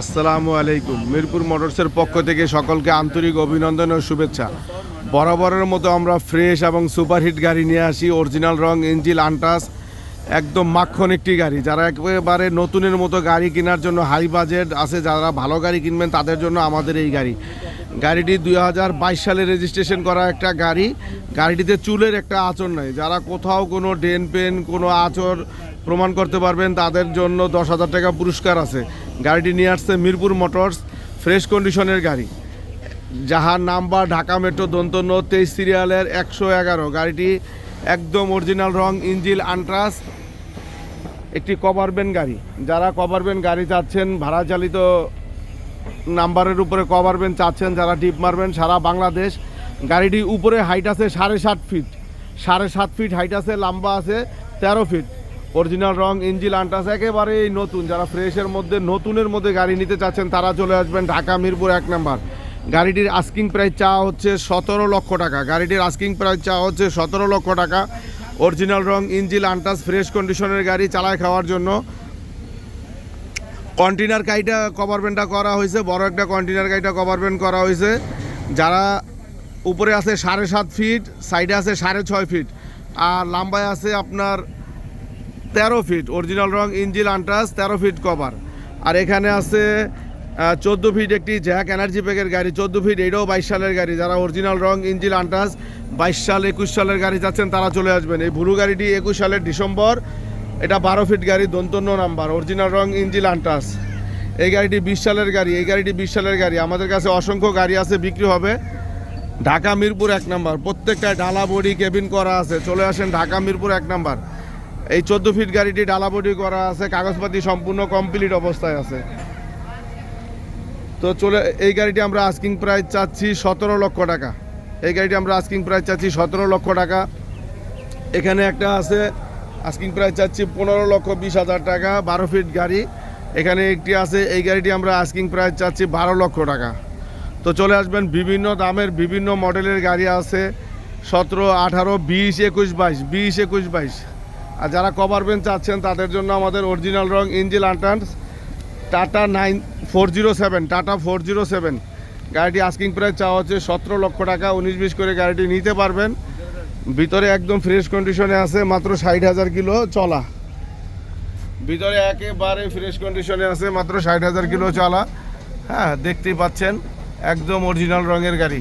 আসসালামু আলাইকুম। মিরপুর মোটরসের পক্ষ থেকে সকলকে আন্তরিক অভিনন্দন ও শুভেচ্ছা। বরাবরের মতো আমরা ফ্রেশ এবং সুপারহিট গাড়ি নিয়ে আসি। অরিজিনাল রং ইঞ্জিল আনটাস, একদম মাখন একটি গাড়ি। যারা একেবারে নতুনের মতো গাড়ি কেনার জন্য হাই বাজেট আছে, যারা ভালো গাড়ি কিনবেন, তাদের জন্য আমাদের এই গাড়ি। গাড়িটি দুই হাজার বাইশ সালে রেজিস্ট্রেশন করা একটা গাড়ি। গাড়িটিতে চুলের একটা আচর নেই। যারা কোথাও কোনো ডেন পেন, কোনো আচর প্রমাণ করতে পারবেন তাদের জন্য দশ হাজার টাকা পুরস্কার আছে। গাড়িটি নিয়ে আসছে মিরপুর মোটরস, ফ্রেশ কন্ডিশনের গাড়ি। যাহার নাম্বার ঢাকা মেট্রো দন্তন্য তেইশ সিরিয়ালের একশো এগারো। গাড়িটি একদম অরিজিনাল রং ইঞ্জিল আন্ট্রাস, একটি কভার ভ্যান গাড়ি। যারা কভার ভ্যান গাড়ি চাচ্ছেন, ভাড়া চালিত নাম্বারের উপরে কভার ভ্যান চাচ্ছেন, যারা টিপ মারবেন সারা বাংলাদেশ। গাড়িটি উপরে হাইট আছে সাড়ে সাত ফিট সাড়ে সাত ফিট হাইট আছে, লম্বা আছে তেরো ফিট অরিজিনাল রং ইঞ্জিল আন্টাস, একেবারেই নতুন। যারা ফ্রেশের মধ্যে, নতুনের মধ্যে গাড়ি নিতে চাচ্ছেন, তারা চলে আসবেন ঢাকা মিরপুর এক নাম্বার। গাড়িটির আস্কিং প্রাইস চা হচ্ছে সতেরো লক্ষ টাকা। গাড়িটির আস্কিং প্রাইস চা হচ্ছে সতেরো লক্ষ টাকা। অরিজিনাল রং ইঞ্জিল আন্টাস, ফ্রেশ কন্ডিশনের গাড়ি চালায় খাওয়ার জন্য। কন্টেনার গাড়িটা কভারমেন্টটা করা হয়েছে, বড় একটা কন্টেনার গাড়িটা কভারমেন্ট করা হয়েছে। যারা উপরে আছে সাড়ে সাত ফিট সাইডে আছে সাড়ে ছয় ফিট আর লম্বায় আছে আপনার তেরো ফিট, অরিজিনাল রং ইঞ্জিল আন্টাস, তেরো ফিট কভার। আর এখানে আছে চোদ্দ ফিট একটি জ্যাক এনার্জি প্যাকের গাড়ি, চোদ্দ ফিট এটাও বাইশ সালের গাড়ি। যারা অরিজিনাল রং ইঞ্জিল আন্টাস, বাইশ সাল, একুশ সালের গাড়ি যাচ্ছেন, তারা চলে আসবেন। এই ভুরু গাড়িটি একুশ সালের ডিসেম্বর, এটা বারো ফিট গাড়ি, দন্তন্য নাম্বার, অরিজিনাল রং ইঞ্জিল আন্টাস। এই গাড়িটি বিশ সালের গাড়ি, এই গাড়িটি বিশ সালের গাড়ি। আমাদের কাছে অসংখ্য গাড়ি আছে, বিক্রি হবে। ঢাকা মিরপুর এক নাম্বার প্রত্যেকটা ডালা, বডি, কেবিন করা আছে। চলে আসেন ঢাকা মিরপুর এক নাম্বার। এই চোদ্দ ফিট গাড়িটি ডালা বডি করা আছে, কাগজপাতি সম্পূর্ণ কমপ্লিট অবস্থায় আছে। তো চলে, এই গাড়িটি আমরা আস্কিং প্রাইস চাচ্ছি সতেরো লক্ষ টাকা। এই গাড়িটি আমরা আস্কিং প্রাইস চাচ্ছি সতেরো লক্ষ টাকা। এখানে একটা আছে আস্কিং প্রাইস চাচ্ছি পনেরো লক্ষ বিশ হাজার টাকা, বারো ফিট গাড়ি। এখানে একটি আছে, এই গাড়িটি আমরা আস্কিং প্রাইস চাচ্ছি বারো লক্ষ টাকা। তো চলে আসবেন, বিভিন্ন দামের বিভিন্ন মডেলের গাড়ি আছে, সতেরো, আঠারো, বিশ, একুশ, বাইশ, বিশ, একুশ, বাইশ। আর যারা কভার বেঞ্চ চাচ্ছেন তাদের জন্য আমাদের অরিজিনাল রং ইঞ্জিল আন্টান্স, Tata nine four zero seven, Tata four zero seven. গাড়িটি আস্কিং প্রাইস চাওয়া হচ্ছে সতেরো লক্ষ টাকা, উনিশ বিশ করে গাড়িটি নিতে পারবেন। ভিতরে একদম ফ্রেশ কন্ডিশনে আছে, মাত্র ষাট হাজার কিলো চলা। ভিতরে একেবারে ফ্রেশ কন্ডিশনে আছে, মাত্র ষাট হাজার কিলো চলা। হ্যাঁ দেখতেই পাচ্ছেন, একদম অরিজিনাল রঙের গাড়ি।